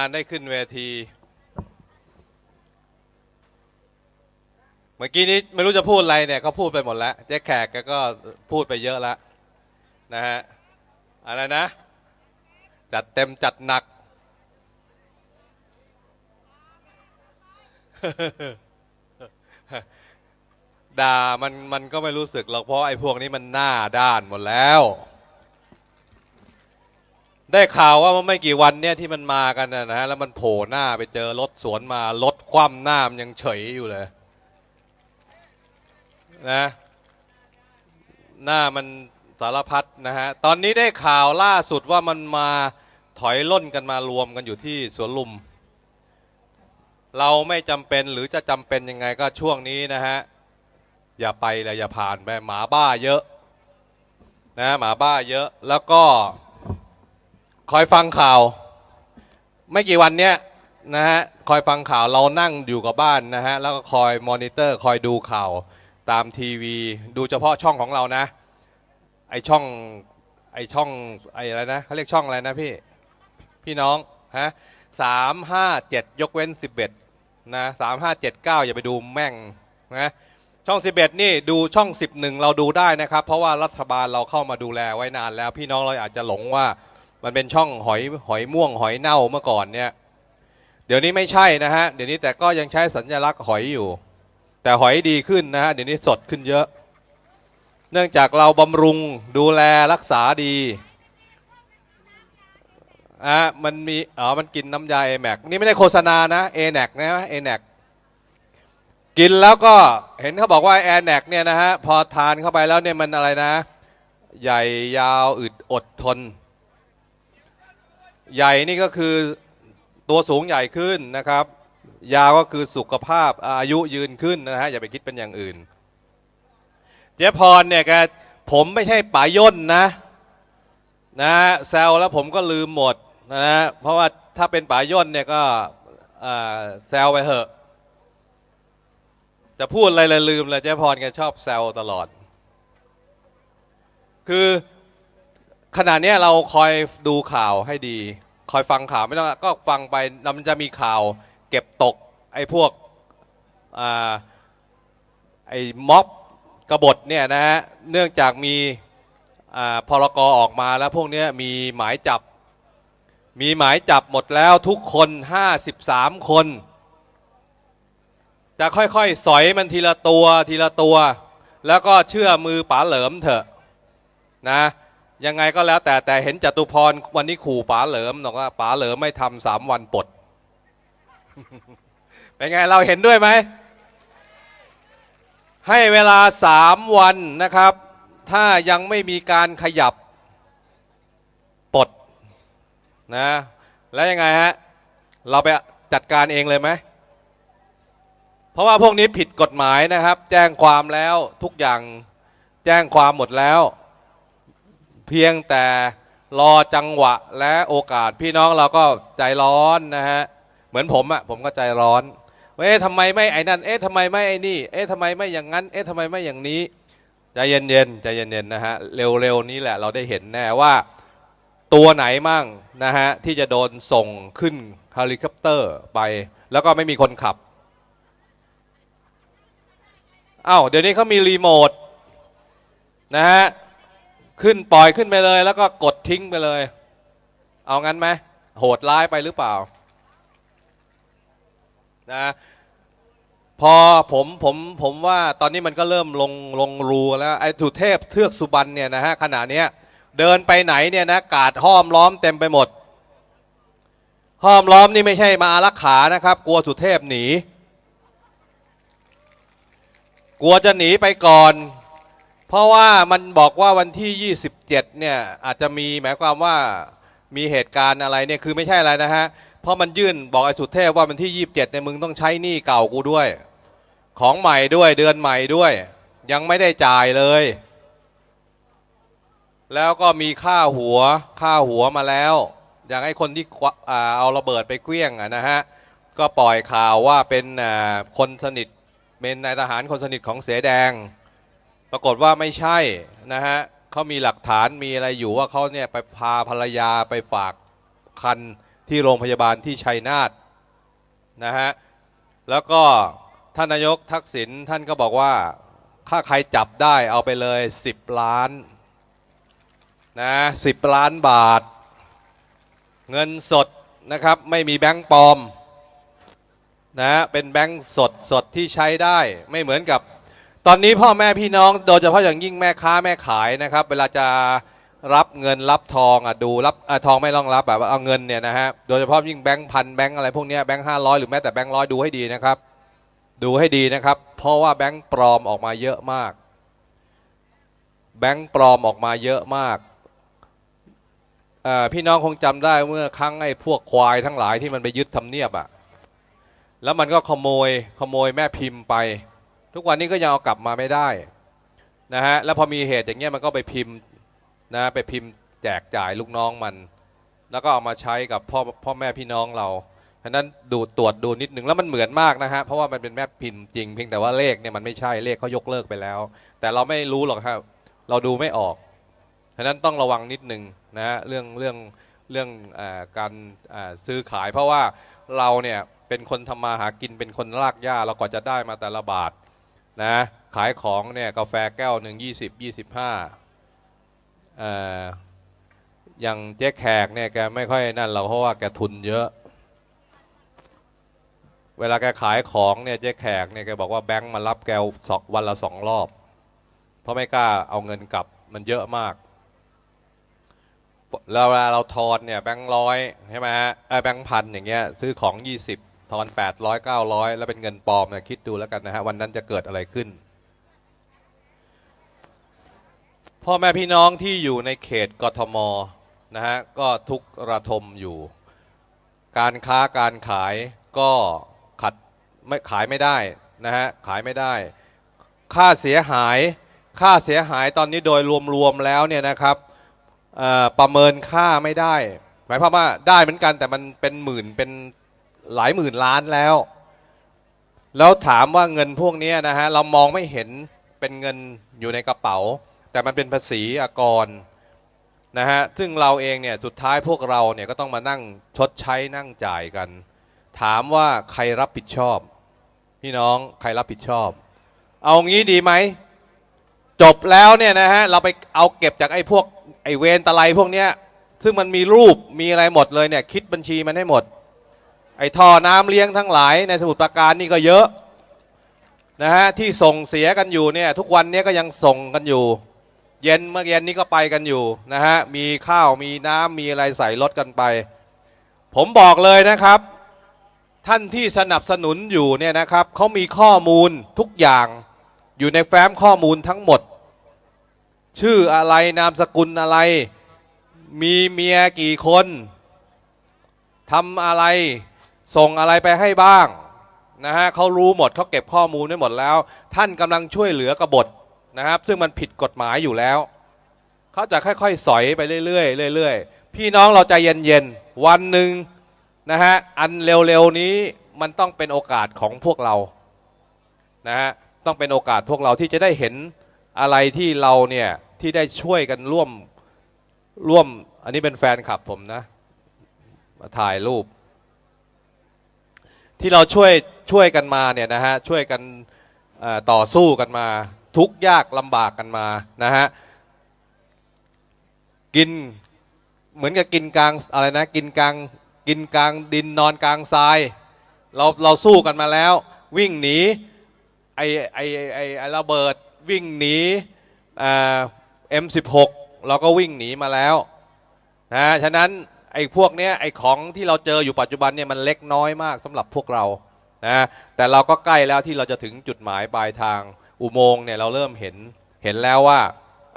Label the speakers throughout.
Speaker 1: านได้ขึ้นเวที เมื่อกี้นี้ไม่รู้จะพูดอะไรเนี่ยก็พูดไปหมดแล้ว เจ๊แขกกก็พูดไปเยอะแล้วนะฮะอะไรนะ จัดเต็มจัดหนัก ด่ามันมันก็ไม่รู้สึกหรอกเพราะไอ้พวกนี้มันหน้าด้านหมดแล้ว ได้ข่าวว่าเมื่อไม่กี่วันเนี่ยที่มันมากันนะนะฮะแล้วมันโผล่หน้าไปเจอรถสวนมารถคว่ำหน้ามันยังเฉยอยู่เลย นะ หน้ามันสารพัดนะฮะตอนนี้ได้ข่าวล่าสุดว่ามันมาถอยล่นกันมารวมกันอยู่ที่สวนลุม เราไม่จำเป็นหรือจะจำเป็นยังไงก็ช่วงนี้นะฮะอย่าไปเลยอย่าผ่านไปหมาบ้าเยอะ นะหมาบ้าเยอะแล้วก็ คอยฟังข่าว ไม่กี่วันเนี้ยนะฮะคอยฟังข่าวเรานั่งอยู่กับบ้านนะฮะแล้วก็คอยมอนิเตอร์ คอยดูข่าวตามทีวี ดูเฉพาะช่องของเรานะ ไอช่องไอช่องไออะไรนะเขาเรียกช่องอะไรนะพี่ พี่น้องฮะสามห้าเจ็ดยกเว้นสิบเอ็ดนะสามห้าเจ็ดเก้าอย่าไปดูแม่งนะช่องสิบเอ็ดนี่ดูช่องสิบหนึ่งเราดูได้นะครับ เพราะว่ารัฐบาลเราเข้ามาดูแลไว้นานแล้วพี่น้องเราอาจจะหลงว่า มันเป็นช่องหอยหอยม่วงหอยเน่าเมื่อก่อนเนี่ย เดี๋ยวนี้ไม่ใช่นะฮะ เดี๋ยวนี้แต่ก็ยังใช้สัญลักษณ์หอยอยู่ แต่หอยดีขึ้นนะฮะ เดี๋ยวนี้สดขึ้นเยอะ เนื่องจากเราบำรุงดูแลรักษาดีอะมันมีอ๋อมันกินน้ำยาเอแม็กนี่ไม่ได้โฆษณานะเอแนกนะเอแนกกินแล้วก็เห็นเขาบอกว่าแอแนกเนี่ยนะฮะ พอทานเข้าไปแล้วเนี่ยมันอะไรนะ ใหญ่ยาวอึดอดทน ใหญ่นี่ก็คือตัวสูงใหญ่ขึ้นนะครับ ยาวก็คือสุขภาพอายุยืนขึ้นนะฮะอย่าไปคิดเป็นอย่างอื่น เจ๊พรเนี่ยแกผมไม่ใช่ป๋าย่นนะนะฮะแซวแล้วผมก็ลืมหมดนะฮะเพราะว่าถ้าเป็นป๋าย่นเนี่ยก็แซวไปเถอะ จะพูดอะไรเลยลืมเลยเจ๊พรแกชอบแซวตลอด คือ ขณะเนี้ยเราคอยดูข่าวให้ดี คอยฟังข่าวไม่ต้องก็ฟังไปแล้วมันจะมีข่าวเก็บตกไอ้พวกอ่าไอ้ม็อบกบฏเนี่ยนะฮะเนื่องจากมีอ่าพรกออกมาแล้วพวกเนี้ยมีหมายจับ มีหมายจับหมดแล้วทุกคน 53 คน จะค่อยๆ สอยมันทีละตัวทีละตัว แล้วก็เชื่อมือป๋าเหลิมเถอะนะ ยังไงก็แล้วแต่แต่เห็นจตุพรวันนี้ขู่ป๋าเหลิมบอกว่าป๋าเหลิมไม่ทำสามวันปลดเป็นไงเราเห็นด้วยไหม ให้เวลาสามวันนะครับ ถ้ายังไม่มีการขยับปลดนะแล้วยังไงฮะ เราไปจัดการเองเลยไหม เพราะว่าพวกนี้ผิดกฎหมายนะครับ แจ้งความแล้วทุกอย่างแจ้งความหมดแล้ว เพียงแต่รอจังหวะและโอกาสพี่น้องเราก็ใจร้อนนะฮะเหมือนผมอะผมก็ใจร้อนเอ๊ะทำไมไม่ไอ้นั่นเอ๊ะทำไมไม่ไอ้นี่ เอ๊ะทำไมไม่อย่างนั้น เอ๊ะทำไมไม่อย่างนี้ใจเย็นๆใจเย็นๆนะฮะเร็วๆนี้แหละเราได้เห็นแน่ว่าตัวไหนมั่งนะฮะที่จะโดนส่งขึ้นเฮลิคอปเตอร์ไป แล้วก็ไม่มีคนขับอ้าวเดี๋ยวนี้เขามีรีโมทนะฮะ ขึ้นปล่อยขึ้นไปเลย แล้วก็กดทิ้งไปเลย เอางั้นไหมโหดร้ายไปหรือเปล่านะพอผมผมผมว่าตอนนี้มันก็เริ่มลงลงรูแล้วไอ้สุเทพเทือกสุบรรณเนี่ยนะฮะขณะเนี้ยเดินไปไหนเนี่ยนะกาดห้อมล้อมเต็มไปหมด ห้อมล้อมนี่ไม่ใช่มาอารักขานะครับ กลัวสุเทพหนี กลัวจะหนีไปก่อน เพราะว่ามันบอกว่าวันที่ 27 เนี่ยอาจจะมีหมายความว่ามีเหตุการณ์อะไรเนี่ยคือไม่ใช่อะไรนะฮะ เพราะมันยื่นบอกไอ้สุเทพว่าวันที่ 27เนี่ยมึงต้องใช้หนี้เก่ากูด้วย ของใหม่ด้วยเดือนใหม่ด้วย ยังไม่ได้จ่ายเลย แล้วก็มีค่าหัวค่าหัวมาแล้ว อย่างไอ้คนที่เอาระเบิดไปเคลี้ยงนะฮะก็ปล่อยข่าวว่าเป็นคนสนิทเป็นนายทหารคนสนิทของเสแดง ปรากฏว่าไม่ใช่นะฮะเขามีหลักฐานมีอะไรอยู่ว่าเขาเนี่ยไปพาภรรยาไปฝากคันที่โรงพยาบาลที่ชัยนาทนะฮะแล้วก็ท่านนายกทักษิณท่านก็บอกว่าถ้าใครจับได้เอาไปเลย 10 ล้านนะสิบล้านบาท เงินสดนะครับไม่มีแบงก์ปลอมนะเป็นแบงก์สดสดที่ใช้ได้ไม่เหมือนกับ ตอนนี้พ่อแม่พี่น้องโดยเฉพาะอย่างยิ่งแม่ค้าแม่ขายนะครับ เวลาจะรับเงินรับทองอะดูรับอทองไม่ต้องรับแบบเอาเงินเนี่ยนะฮะโดยเฉพาะยิ่งแบงค์พันแบงค์อะไรพวกนี้แบงค์ห้าร้อยหรือแม้แต่แบงค์ร้อยดูให้ดีนะครับ ดูให้ดีนะครับ เพราะว่าแบงค์ปลอมออกมาเยอะมาก แบงค์ปลอมออกมาเยอะมากพี่น้องคงจำได้เมื่อครั้งไอ้พวกควายทั้งหลายที่มันไปยึดทำเนียบอะแล้วมันก็ขโมยขโมยแม่พิมพ์ไป ทุกวันนี้ก็ยังเอากลับมาไม่ได้นะฮะแล้วพอมีเหตุอย่างเงี้ยมันก็ไปพิมพ์นะไปพิมพ์แจกจ่ายลูกน้องมัน แล้วก็เอามาใช้กับพ่อพ่อแม่พี่น้องเราฉะนั้นดูตรวจดูนิดนึงแล้วมันเหมือนมากนะฮะเพราะว่ามันเป็นแม่พิมพ์จริงเพียงแต่ว่าเลขเนี่ยมันไม่ใช่เลขเขายกเลิกไปแล้ว แต่เราไม่รู้หรอกครับเราดูไม่ออกฉะนั้นต้องระวังนิดนึงนะฮะเรื่องเรื่องเรื่องอการซื้อขาย เพราะว่าเราเนี่ยเป็นคนทำมาหากินเป็นคนลากหญ้าเราก็จะได้มาแต่ละบาท นะขายของเนี่ยกาแฟแก้วหนึ่งยี่สิบยี่สิบห้าอย่างเจ๊แขกเนี่ยแกไม่ค่อยนั่นเราเพราะว่าแกทุนเยอะ เวลาแกขายของเนี่ยเจ๊แขกเนี่ยแกบอกว่าแบงค์มารับแกสองวันละสองรอบ เพราะไม่กล้าเอาเงินกลับมันเยอะมากแล้วเวลาเราทอนเนี่ยแบงค์ร้อยใช่ไหมฮะเอ้แบงค์พันอย่างเงี้ยซื้อของยี่สิบ ทอน800 900แล้วเป็นเงินปลอมนี่ยคิดดูแล้วกันนะฮะวันนั้นจะเกิดอะไรขึ้น พ่อแม่พี่น้องที่อยู่ในเขตกทมนะฮะก็ทุกระทมอยู่ การค้าการขายก็ขัดไม่ขายไม่ได้นะฮะขายไม่ได้ ค่าเสียหายค่าเสียหายตอนนี้โดยรวมๆแล้วเนี่ยนะครับประเมินค่าไม่ได้ หมายความว่าได้เหมือนกันแต่มันเป็นหมื่นเป็น หลายหมื่นล้านแล้ว แล้วถามว่าเงินพวกนี้นะฮะเรามองไม่เห็นเป็นเงินอยู่ในกระเป๋า แต่มันเป็นภาษีอากรนะฮะซึ่งเราเองเนี่ยสุดท้ายพวกเราเนี่ยก็ต้องมานั่งชดใช้นั่งจ่ายกัน ถามว่าใครรับผิดชอบ พี่น้องใครรับผิดชอบ เอางี้ดีไหมจบแล้วเนี่ยนะฮะเราไปเอาเก็บจากไอ้พวกไอ้เวนตะไลพวกเนี้ยซึ่งมันมีรูปมีอะไรหมดเลยเนี่ยคิดบัญชีมันให้หมด ไอ้ท่อน้ำเลี้ยงทั้งหลายในสมุทรปราการนี่ก็เยอะนะฮะที่ส่งเสียกันอยู่เนี่ยทุกวันนี้ก็ยังส่งกันอยู่ เย็นเมื่อเย็นนี้ก็ไปกันอยู่นะฮะมีข้าวมีน้ำมีอะไรใส่รถกันไป ผมบอกเลยนะครับ ท่านที่สนับสนุนอยู่เนี่ยนะครับเขามีข้อมูลทุกอย่างอยู่ในแฟ้มข้อมูลทั้งหมด ชื่ออะไรนามสกุลอะไร มีเมียกี่คนทำอะไร ส่งอะไรไปให้บ้างนะฮะเขารู้หมดเขาเก็บข้อมูลไว้หมดแล้ว ท่านกำลังช่วยเหลือกบฏนะครับ ซึ่งมันผิดกฎหมายอยู่แล้วเขาจะค่อยๆ สอยไปเรื่อยๆเรื่อยๆพี่น้องเราใจเย็นๆวันหนึ่งนะฮะอันเร็วๆนี้มันต้องเป็นโอกาสของพวกเรานะฮะต้องเป็นโอกาสพวกเราที่จะได้เห็นอะไรที่เราเนี่ยที่ได้ช่วยกันร่วมร่วม อันนี้เป็นแฟนคลับผมนะ มาถ่ายรูป ที่เราช่วยช่วยกันมาเนี่ยนะฮะช่วยกันต่อสู้กันมา ทุกยากลำบากกันมานะฮะกินเหมือนกับกินกลางอะไรนะกินกลางกินกลางดินนอนกลางทราย เราเราสู้กันมาแล้ว วิ่งหนีไอไอไอไอระเบิดวิ่งหนีเอ็มสิบหกเราก็วิ่งหนีมาแล้วนะฉะนั้น ไอ้พวกเนี้ยไอ้ของที่เราเจออยู่ปัจจุบันเนี่ยมันเล็กน้อยมากสำหรับพวกเรานะแต่เราก็ใกล้แล้วที่เราจะถึงจุดหมายปลายทางอุโมงค์เนี่ยเราเริ่มเห็นเห็นแล้วว่า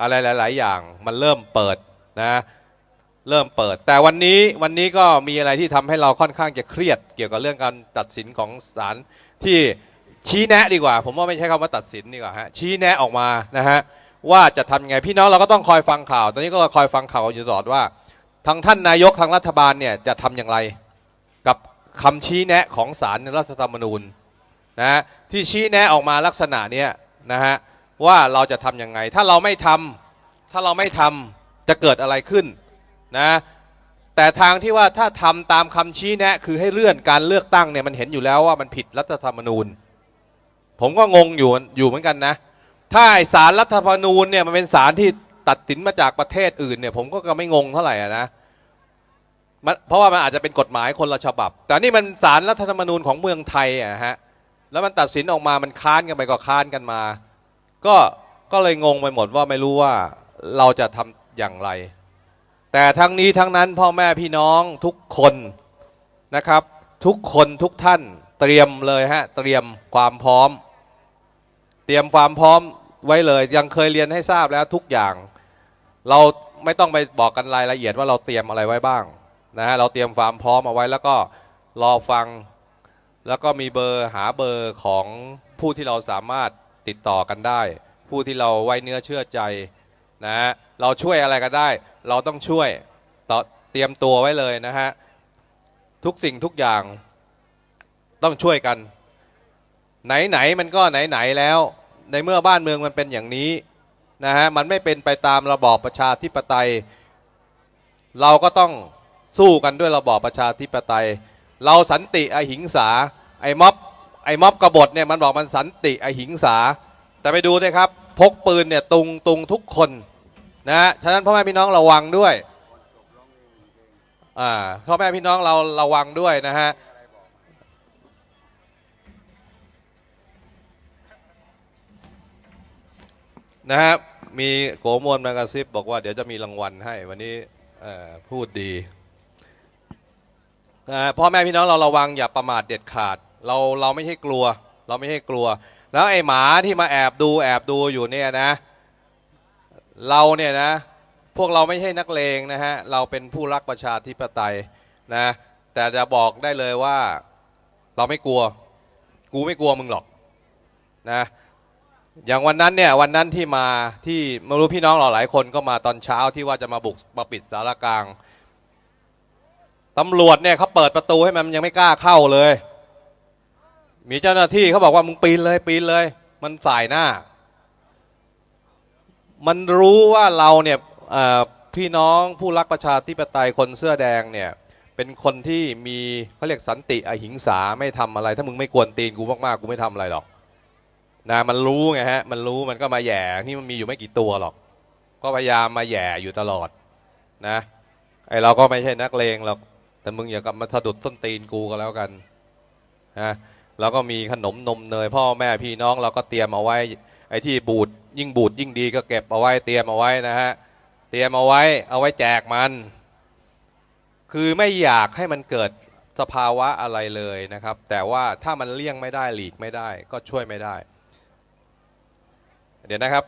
Speaker 1: อะไรหลาย ๆ อย่างมันเริ่มเปิดนะเริ่มเปิด แต่วันนี้วันนี้ก็มีอะไรที่ทำให้เราค่อนข้างจะเครียด เกี่ยวกับเรื่องการตัดสินของศาลที่ชี้แนะดีกว่า ผมว่าไม่ใช่คำว่าตัดสินดีกว่าฮะชี้แนะออกมานะฮะว่าจะทำยังไงพี่น้องเราก็ต้องคอยฟังข่าว ตอนนี้ก็คอยฟังข่าวอยู่ตลอดว่า ทางท่านนายกทางรัฐบาลเนี่ยจะทำอย่างไรกับคำชี้แนะของศาลรัฐธรรมนูญนะที่ชี้แนะออกมาลักษณะเนี้ยนะฮะว่าเราจะทำยังไง ถ้าเราไม่ทำถ้าเราไม่ทำจะเกิดอะไรขึ้นนะแต่ทางที่ว่าถ้าทำตามคำชี้แนะ คือให้เลื่อนการเลือกตั้งเนี่ยมันเห็นอยู่แล้วว่ามันผิดรัฐธรรมนูญ ผมก็งงอยู่อยู่เหมือนกันนะถ้าสารรัฐธรรมนูญเนี่ยมันเป็นสารที่ ตัดสินมาจากประเทศอื่นเนี่ย ผมก็ไม่งงเท่าไหร่นะมันเพราะว่ามันอาจจะเป็นกฎหมายคนละฉบับ แต่นี่มันสารรัฐธรรมนูญของเมืองไทยอะฮะแล้วมันตัดสินออกมามันค้านกันไปก็ค้านกันมา ก็ก็เลยงงไปหมดว่าไม่รู้ว่าเราจะทำอย่างไร แต่ทั้งนี้ทั้งนั้นพ่อแม่พี่น้องทุกคนนะครับ ทุกคนทุกท่านเตรียมเลยฮะเตรียมความพร้อม เตรียมความพร้อมไว้เลยยังเคยเรียนให้ทราบแล้วทุกอย่าง เราไม่ต้องไปบอกกันรายละเอียดว่าเราเตรียมอะไรไว้บ้างนะฮะเราเตรียมความพร้อมเอาไว้แล้วก็รอฟัง แล้วก็มีเบอร์หาเบอร์ของผู้ที่เราสามารถติดต่อกันได้ ผู้ที่เราไว้เนื้อเชื่อใจนะฮะเราช่วยอะไรกันได้ เราต้องช่วยต่อเตรียมตัวไว้เลยนะฮะทุกสิ่งทุกอย่างต้องช่วยกัน ไหนไหนมันก็ไหนไหนแล้ว ในเมื่อบ้านเมืองมันเป็นอย่างนี้ นะฮะมันไม่เป็นไปตามระบอบประชาธิปไตย เราก็ต้องสู้กันด้วยระบอบประชาธิปไตย เราสันติอหิงสาไอ้ม็อบไอ้ม็อบกบฏเนี่ยมันบอกมันสันติอหิงสา แต่ไปดูด้วยครับ พกปืนเนี่ยตุงตุงทุกคนนะฮะฉะนั้นพ่อแม่พี่น้องระวังด้วยอ่าพ่อแม่พี่น้องเราระวังด้วยนะฮะนะครับ มีโกมวลมากระซิบบอกว่าเดี๋ยวจะมีรางวัลให้ วันนี้พูดดีพ่อแม่พี่น้องเราระวังอย่าประมาทเด็ดขาด เราเราไม่ใช่กลัว เราไม่ใช่กลัว แล้วไอ้หมาที่มาแอบดูแอบดูอยู่เนี่ยนะ เราเนี่ยนะ พวกเราไม่ใช่นักเลงนะฮะเราเป็นผู้รักประชาธิปไตยนะแต่จะบอกได้เลยว่าเราไม่กลัว กูไม่กลัวมึงหรอกนะ อย่างวันนั้นเนี่ยวันนั้นที่มาที่ไม่รู้พี่น้องเราหลายคนก็มาตอนเช้าที่ว่าจะมาบุกมาปิดสารกลางตำรวจเนี่ยเขาเปิดประตูให้มันยังไม่กล้าเข้าเลย มีเจ้าหน้าที่เขาบอกว่ามึงปีนเลยปีนเลย มันสายหน้า มันรู้ว่าเราเนี่ยพี่น้องผู้รักประชาธิปไตยคนเสื้อแดงเนี่ยเป็นคนที่มีเขาเรียกสันติอหิงสาไม่ทำอะไร ถ้ามึงไม่กวนตีนกูมากๆกูไม่ทำอะไรหรอก นะมันรู้ไงฮะมันรู้มันก็มาแย่นี่มันมีอยู่ไม่กี่ตัวหรอก ก็พยายามมาแย่อยู่ตลอดนะไอเราก็ไม่ใช่นักเลงหรอกแต่มึงอย่ากลับมาสะดุดต้นตีนกูก็แล้วกันนะแล้วก็มีขนมนมเนยพ่อแม่พี่น้องเราก็เตรียมเอาไว้ ไอ้ที่บูดยิ่งบูดยิ่งดีก็เก็บเอาไว้เตรียมเอาไว้นะฮะเตรียมเอาไว้เอาไว้แจกมัน คือไม่อยากให้มันเกิดสภาวะอะไรเลยนะครับ แต่ว่าถ้ามันเลี่ยงไม่ได้หลีกไม่ได้ ก็ช่วยไม่ได้ เดี๋ยวนะครับ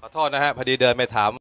Speaker 1: ขอโทษนะฮะพอดีเดินไปถาม